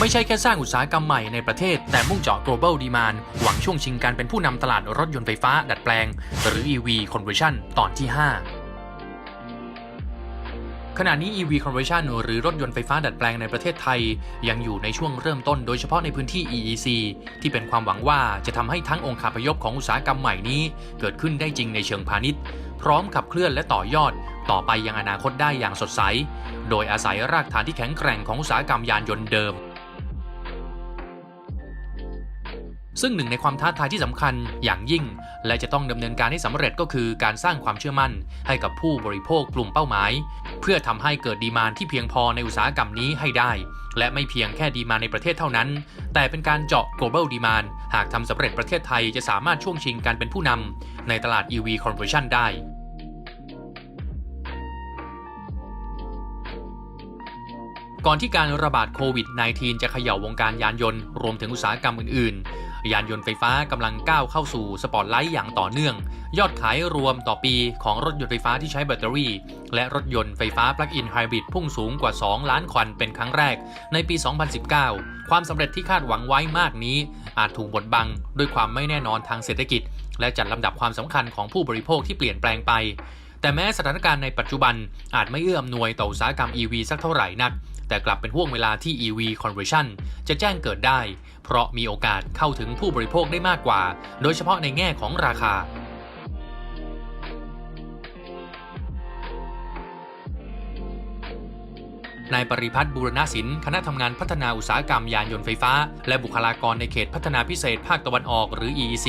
ไม่ใช่แค่สร้างอุตสาหกรรมใหม่ในประเทศ แต่มุ่งเจาะ global demand หวังช่วงชิงการเป็นผู้นำตลาดรถยนต์ไฟฟ้าดัดแปลง หรือ EV conversion ตอนที่ 5ขณะนี้ EV conversion หรือรถยนต์ไฟฟ้าดัดแปลงในประเทศไทย ยังอยู่ในช่วงเริ่มต้นโดยเฉพาะในพื้นที่ EEC ที่เป็นความหวังว่าจะทำให้ทั้งองค์คาพยพของอุตสาหกรรมใหม่นี้ เกิดขึ้นได้จริงในเชิงพาณิชย์ พร้อมขับเคลื่อนและต่อยอด ต่อไปยังอนาคตได้อย่างสดใส โดยอาศัยรากฐานที่แข็งแกร่งของอุตสาหกรรมยานยนต์เดิม ซึ่งหนึ่งในความท้าทายที่สำคัญอย่างยิ่ง และจะต้องดำเนินการให้สำเร็จก็คือการสร้างความเชื่อมั่น ให้กับผู้บริโภคกลุ่มเป้าหมาย เพื่อทำให้เกิดดีมานที่เพียงพอในอุตสาหกรรมนี้ให้ได้ และไม่เพียงแค่ดีมานในประเทศเท่านั้น แต่เป็นการเจาะ global demand หากทำสำเร็จประเทศไทยจะสามารถช่วงชิงการเป็นผู้นำในตลาด EV conversion ได้ก่อนที่การระบาดโควิด -19 จะเขย่าวงการยานยนต์ รวมถึงอุตสาหกรรมอื่น ยานยนต์ไฟฟ้ากำลังก้าวเข้าสู่สปอตไลท์อย่างต่อเนื่อง ยอดขายรวมต่อปีของรถยนต์ไฟฟ้าที่ใช้แบตเตอรี่ และรถยนต์ไฟฟ้าปลั๊กอินไฮบริดพุ่งสูงกว่า 2 ล้านควันเป็นครั้งแรกในปี 2019 ความสำเร็จที่คาดหวังไว้มากนี้ อาจถูกบดบังด้วยความไม่แน่นอนทางเศรษฐกิจ และจัดลำดับความสำคัญของผู้บริโภคที่เปลี่ยนแปลงไปแต่แม้สถานการณ์ในปัจจุบันอาจไม่เอื้ออำนวยต่ออุตสาหกรรม EV สักเท่าไหร่นัก แต่กลับเป็นห่วงเวลาที่ EV conversion จะแจ้งเกิดได้ เพราะมีโอกาสเข้าถึงผู้บริโภคได้มากกว่า โดยเฉพาะในแง่ของราคานายปริพัฒน์บูรณศิลป์คณะทำงานพัฒนาอุตสาหกรรมยานยนต์ไฟฟ้า และบุคลากรในเขตพัฒนาพิเศษภาคตะวันออกหรือ EEC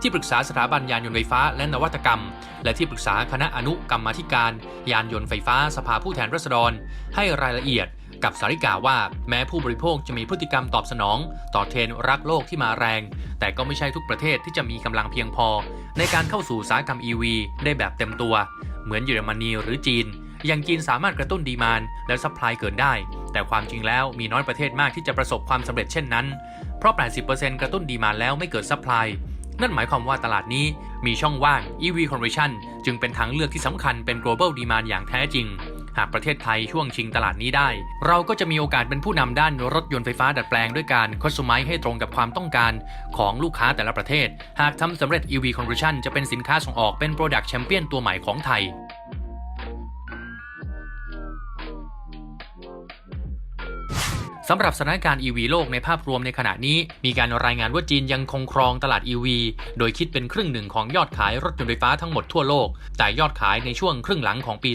ที่ปรึกษาสถาบันยานยนต์ไฟฟ้าและนวัตกรรม และที่ปรึกษาคณะอนุกรรมาธิการ ยานยนต์ไฟฟ้าสภาผู้แทนราษฎร ให้รายละเอียด กับสาริกาว่าแม้ผู้บริโภคจะมีพฤติกรรมตอบสนอง ต่อเทรนรักโลกที่มาแรง แต่ก็ไม่ใช่ทุกประเทศที่จะมีกำลังเพียงพอ ในการเข้าสู่อุตสาหกรรม EV ได้แบบเต็มตัว เหมือนเยอรมนีหรือจีนอย่างจีนสามารถกระตุ้นดีมานและซัพพลายเกินได้ แต่ความจริงแล้วมีน้อยประเทศมากที่จะประสบความสำเร็จเช่นนั้น เพราะ 80%กระตุ้นดีมานแล้วไม่เกิดซัพพลายนั่นหมายความว่าตลาดนี้มีช่องว่าง EV conversion จึงเป็นทางเลือกที่สำคัญเป็น global demand อย่างแท้จริง หากประเทศไทยช่วงชิงตลาดนี้ได้ เราก็จะมีโอกาสเป็นผู้นำด้านรถยนต์ไฟฟ้าดัดแปลงด้วยการคอสไมให้ตรงกับความต้องการของลูกค้าแต่ละประเทศ หากทำสำเร็จ EV conversion จะเป็นสินค้าส่งออกเป็น product champion ตัวใหม่ของไทยำหรับสถานการณ์ EV โลกในภาพรวมในขณะนี้ มีการรายงานว่าจีนยังคงครองตลาด EV โดยคิดเป็นครึ่งหนึ่งของยอดขายรถยนต์ไฟฟ้าทั้งหมดทั่วโลก แต่ยอดขายในช่วงครึ่งหลังของปี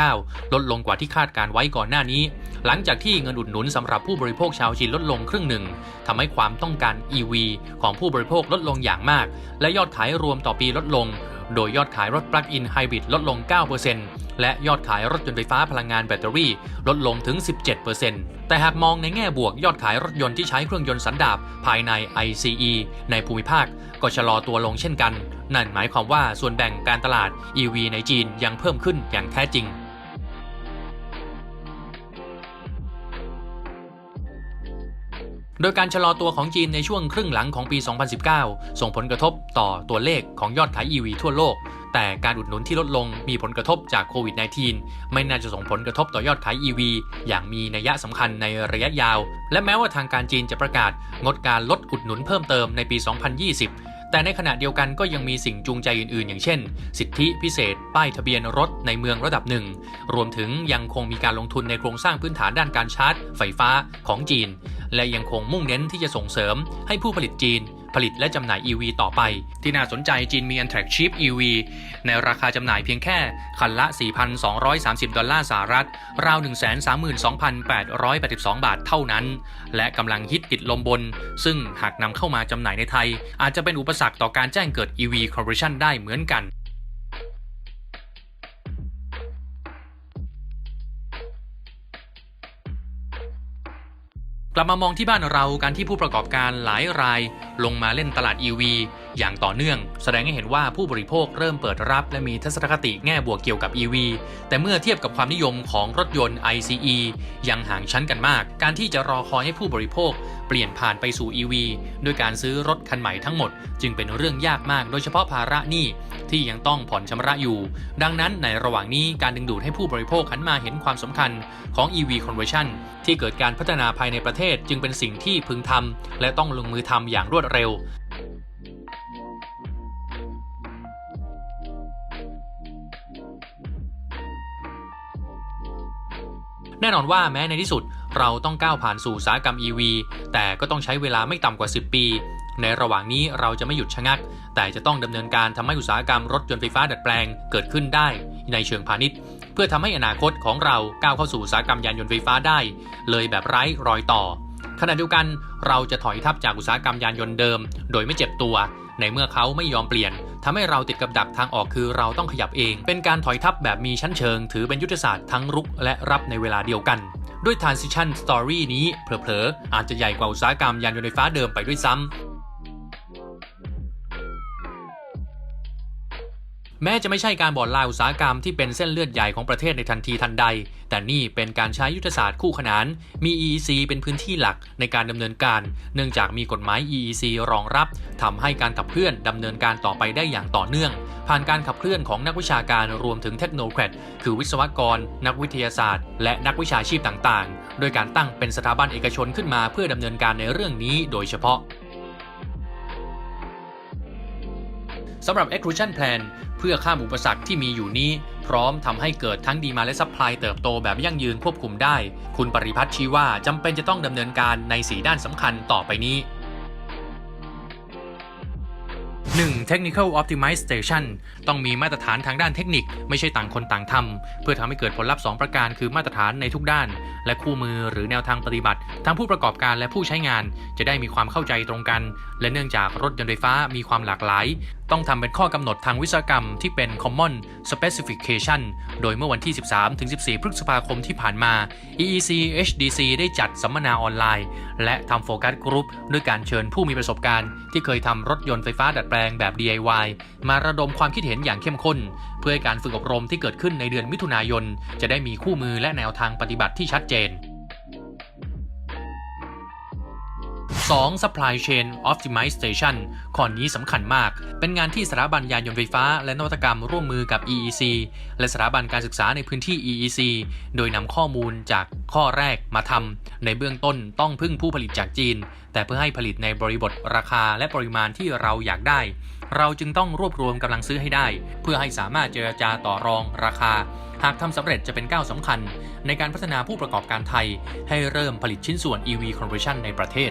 2019 ลดลงกว่าที่คาดการไว้ก่อนหน้านี้ หลังจากที่เงินอุดหนุนสำหรับผู้บริโภคชาวจีนลดลงครึ่งหนึ่งทำให้ความต้องการ EV ของผู้บริโภคลดลงอย่างมาก และยอดขายรวมต่อปีลดลง โดยยอดขายรถปลั๊กอินไฮบริดลดลง 9% และยอดขายรถยนต์ไฟฟ้าพลังงานแบตเตอรี่ลดลงถึง 17%แต่หากมองในแง่บวกยอดขายรถยนต์ที่ใช้เครื่องยนต์สันดาปภายใน ICE ในภูมิภาคก็ชะลอตัวลงเช่นกัน นั่นหมายความว่าส่วนแบ่งการตลาด EV ในจีนยังเพิ่มขึ้นอย่างแท้จริง โดยการชะลอตัวของจีนในช่วงครึ่งหลังของปี 2019 ส่งผลกระทบต่อตัวเลขของยอดขาย EV ทั่วโลก แต่การอุดหนุนที่ลดลงมีผลกระทบจากโควิด -19 ไม่น่าจะส่งผลกระทบต่อยอดขาย EV อย่างมีนัยสำคัญในระยะยาว และแม้ว่าทางการจีนจะประกาศ งดการลดอุดหนุนเพิ่มเติมในปี 2020แต่ในขณะเดียวกันก็ยังมีสิ่งจูงใจอื่นๆ อย่างเช่น สิทธิพิเศษ ป้ายทะเบียนรถในเมืองระดับหนึ่ง รวมถึงยังคงมีการลงทุนในโครงสร้างพื้นฐานด้านการชาร์จ ไฟฟ้าของจีน และยังคงมุ่งเน้นที่จะส่งเสริมให้ผู้ผลิตจีน ผลิตและจำหน่าย EV ต่อไป ที่น่าสนใจจีนมี a n t r a c Chip EV ในราคาจำหน่ายเพียงแค่ คันละ 4,230 ดอลลาร์สหรัฐ ราว 132,882 บาทเท่านั้น และกำลังฮิตติดลมบน ซึ่งหากนำเข้ามาจำหน่ายในไทย อาจจะเป็นอุปสรรคต่อการแจ้งเกิด EV conversion ได้เหมือนกัน ลับมามองที่บ้านเราการที่ผู้ประกอบการหลายราย ลงมาเล่นตลาด EV อย่างต่อเนื่อง แสดงให้เห็นว่าผู้บริโภคเริ่มเปิดรับ และมีทัศนคติแง่บวกเกี่ยวกับ EV แต่เมื่อเทียบกับความนิยมของรถยนต์ ICE ยังห่างชั้นกันมาก การที่จะรอคอยให้ผู้บริโภค เปลี่ยนผ่านไปสู่ EV ด้วยการซื้อรถคันใหม่ทั้งหมด จึงเป็นเรื่องยากมาก โดยเฉพาะภาระหนี้ที่ยังต้องผ่อนชำระอยู่ ดังนั้นในระหว่างนี้การดึงดูดให้ผู้บริโภคหันมาเห็นความสำคัญของ EV conversion ที่เกิดการพัฒนาภายในประเทศจึงเป็นสิ่งที่พึงทำและต้องลงมือทำอย่างรวดเร็ว แน่นอนว่าแม้ในที่สุดเราต้องก้าวผ่านสู่อุตสาหกรรม EV แต่ก็ต้องใช้เวลาไม่ต่ำกว่า 10 ปี ในระหว่างนี้เราจะไม่หยุดชะงัก แต่จะต้องดำเนินการทำให้อุตสาหกรรมรถยนต์ไฟฟ้าดัดแปลงเกิดขึ้นได้ ในเชิงพาณิชย์ เพื่อทำให้อนาคตของเราก้าวเข้าสู่อุตสาหกรรมยานยนต์ไฟฟ้าได้ เลยแบบไร้รอยต่อขณะเดียวกันเราจะถอยทับจากอุตสาหกรรมยานยนต์เดิม โดยไม่เจ็บตัว ในเมื่อเขาไม่ยอมเปลี่ยน ทำให้เราติดกับดักทางออกคือเราต้องขยับเอง เป็นการถอยทับแบบมีชั้นเชิง ถือเป็นยุทธศาสตร์ทั้งรุกและรับในเวลาเดียวกัน ด้วย transition story นี้เผลอๆอาจจะใหญ่กว่าอุตสาหกรรมยานยนต์ไฟฟ้าเดิมไปด้วยซ้ำ แม้จะไม่ใช่การบ่อดลายอุตสาหกรรมที่เป็นเส้นเลือดใหญ่ของประเทศในทันทีทันใด แต่นี่เป็นการใช้ยุทธศาสตร์คู่ขนาน มี EEC เป็นพื้นที่หลักในการดำเนินการ เนื่องจากมีกฎหมาย EEC รองรับทำให้การขับเคลื่อนดำเนินการต่อไปได้อย่างต่อเนื่อง ผ่านการขับเคลื่อนของนักวิชาการรวมถึงเทคโนแครดคือวิศวกร นักวิทยาศาสตร์ และนักวิชาชีพต่างๆ โดยการตั้งเป็นสถาบันเอกชนขึ้นมาเพื่อดำเนินการในเรื่องนี้ โดยเฉพาะ สำหรับ Exclusion Plan เพื่อข้ามอุปสรรคที่มีอยู่นี้ พร้อมทำให้เกิดทั้งดีมาและซัพพลายเติบโตแบบยั่งยืนควบคุมได้ คุณปริพัฒน์ชี้ว่าจำเป็นจะต้องดำเนินการใน 4 ด้านสำคัญต่อไปนี้ 1. Technical Optimization ต้องมีมาตรฐานทางด้านเทคนิค ไม่ใช่ต่างคนต่างทำเพื่อทำให้เกิดผลลัพธ์ 2 ประการคือมาตรฐานในทุกด้าน และคู่มือหรือแนวทางปฏิบัติทั้งผู้ประกอบการและผู้ใช้งาน จะได้มีความเข้าใจตรงกัน และเนื่องจากรถยนต์ไฟฟ้ามีความหลากหลาย ต้องทำเป็นข้อกำหนดทางวิศวกรรมที่เป็น Common Specification โดยเมื่อวันที่ 13-14 พฤษภาคมที่ผ่านมา EEC HDC ได้จัดสัมมนาออนไลน์ และทำโฟกัสกรุ๊ปด้วยการเชิญผู้มีประสบการณ์ ที่เคยทำรถยนต์ไฟฟ้าดัดแปลงแบบ DIY มาระดมความคิดเห็นอย่างเข้มข้น เพื่อให้การฝึกอบรมที่เกิดขึ้นในเดือนมิถุนายน จะได้มีคู่มือและแนวทางปฏิบัติที่ชัดเจน 2. Supply Chain Optimization ข้อนี้สำคัญมาก เป็นงานที่สถาบันยานยนต์ไฟฟ้า และนวัตกรรมร่วมมือกับ EEC และสถาบันการศึกษาในพื้นที่ EEC โดยนำข้อมูลจากข้อแรกมาทำ ในเบื้องต้นต้องพึ่งผู้ผลิตจากจีน แต่เพื่อให้ผลิตในบริบทราคาและปริมาณที่เราอยากได้ เราจึงต้องรวบรวมกำลังซื้อให้ได้ เพื่อให้สามารถเจรจาต่อรองราคา หากทำสำเร็จจะเป็นก้าวสำคัญ ในการพัฒนาผู้ประกอบการไทย ให้เริ่มผลิตชิ้นส่วน EV conversion ในประเทศ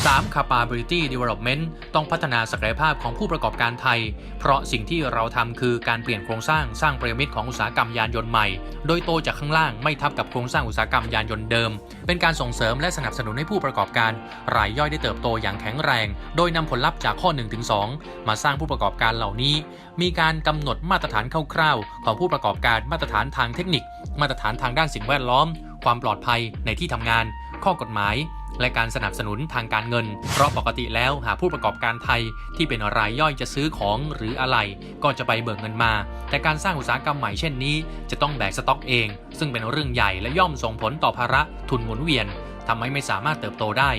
3. Capability Development ต้องพัฒนาศักยภาพของผู้ประกอบการไทย เพราะสิ่งที่เราทำคือการเปลี่ยนโครงสร้างสร้างประโยชน์ของอุตสาหกรรมยานยนต์ใหม่ โดยโตจากข้างล่างไม่ทับกับโครงสร้างอุตสาหกรรมยานยนต์เดิม เป็นการส่งเสริมและสนับสนุนให้ผู้ประกอบการ รายย่อยได้เติบโตอย่างแข็งแรง โดยนำผลลัพธ์จากข้อ 1-2 มาสร้างผู้ประกอบการเหล่านี้ มีการกำหนดมาตรฐานคร่าวๆของผู้ประกอบการมาตรฐานทางเทคนิค มาตรฐานทางด้านสิ่งแวดล้อม ความปลอดภัยในที่ทำงาน ข้อกฎหมาย และการสนับสนุนทางการเงิน เพราะปกติแล้วหากผู้ประกอบการไทยที่เป็นรายย่อยจะซื้อของหรืออะไร ก็จะไปเบิกเงินมา แต่การสร้างอุตสาหกรรมใหม่เช่นนี้ จะต้องแบกสต็อกเอง ซึ่งเป็นเรื่องใหญ่และย่อมส่งผลต่อภาระทุนหมุนเวียนทำให้ไม่สามารถเติบโตได้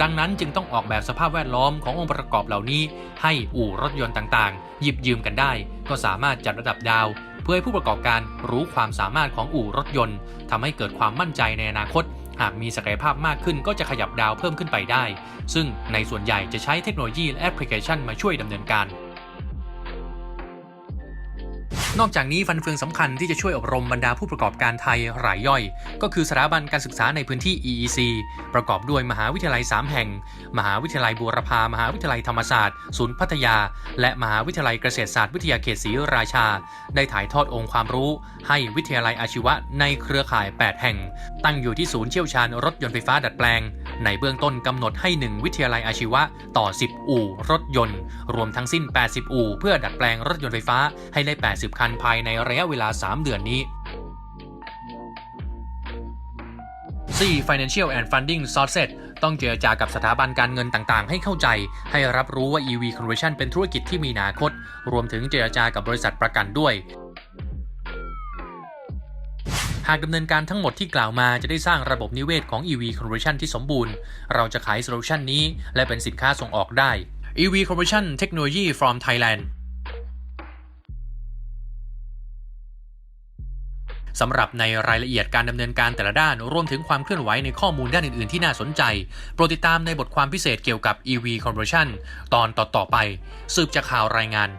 ดังนั้นจึงต้องออกแบบสภาพแวดล้อมขององค์ประกอบเหล่านี้ ให้อู่รถยนต์ต่างๆ หยิบยืมกันได้ ก็สามารถจัดระดับดาว เพื่อให้ผู้ประกอบการรู้ความสามารถของอู่รถยนต์ทำให้เกิดความมั่นใจในอนาคต หากมีศักยภาพมากขึ้นก็จะขยับดาวเพิ่มขึ้นไปได้ ซึ่งในส่วนใหญ่จะใช้เทคโนโลยีและแอปพลิเคชันมาช่วยดำเนินการ นอกจากนี้ฟันเฟืองสำคัญที่จะช่วยอบรมบรรดาผู้ประกอบการไทยรายย่อย ก็คือสถาบันการศึกษาในพื้นที่ EEC ประกอบด้วยมหาวิทยาลัย 3 แห่ง มหาวิทยาลัยบูรพามหาวิทยาลัยธรรมศาสตร์ ศูนย์พัทยา และมหาวิทยาลัยเกษตรศาสตร์วิทยาเขตศรีราชา ได้ถ่ายทอดองค์ความรู้ ให้วิทยาลัยอาชีวะในเครือข่าย 8 แห่ง ตั้งอยู่ที่ศูนย์เชี่ยวชาญรถยนต์ไฟฟ้าดัดแปลง ในเบื้องต้นกำหนดให้ 1 วิทยาลัยอาชีวะต่อ 10 อู่รถยนต์ รวมทั้งสิ้น 80 อู่เพื่อดัดแปลงรถยนต์ไฟฟ้าให้ได้ 80 คันภายในระยะเวลา 3 เดือนนี้ 4. Financial and Funding Sources ต้องเจรจากับสถาบันการเงินต่างๆ ให้เข้าใจ ให้รับรู้ว่า EV Conversion เป็นธุรกิจที่มีอนาคต รวมถึงเจรจากับบริษัทประกันด้วย หากดำเนินการทั้งหมดที่กล่าวมาจะได้สร้างระบบนิเวศของ EV Conversion ที่สมบูรณ์ เราจะขายโซลูชันนี้ และเป็นสินค้าส่งออกได้ EV Conversion Technology from Thailand สำหรับในรายละเอียดการดำเนินการแต่ละด้าน รวมถึงความเคลื่อนไหวในข้อมูลด้านอื่น ๆ ที่น่าสนใจ โปรดติดตามในบทความพิเศษเกี่ยวกับ EV Conversion ตอนต่อๆไป สืบจากข่าวรายงาน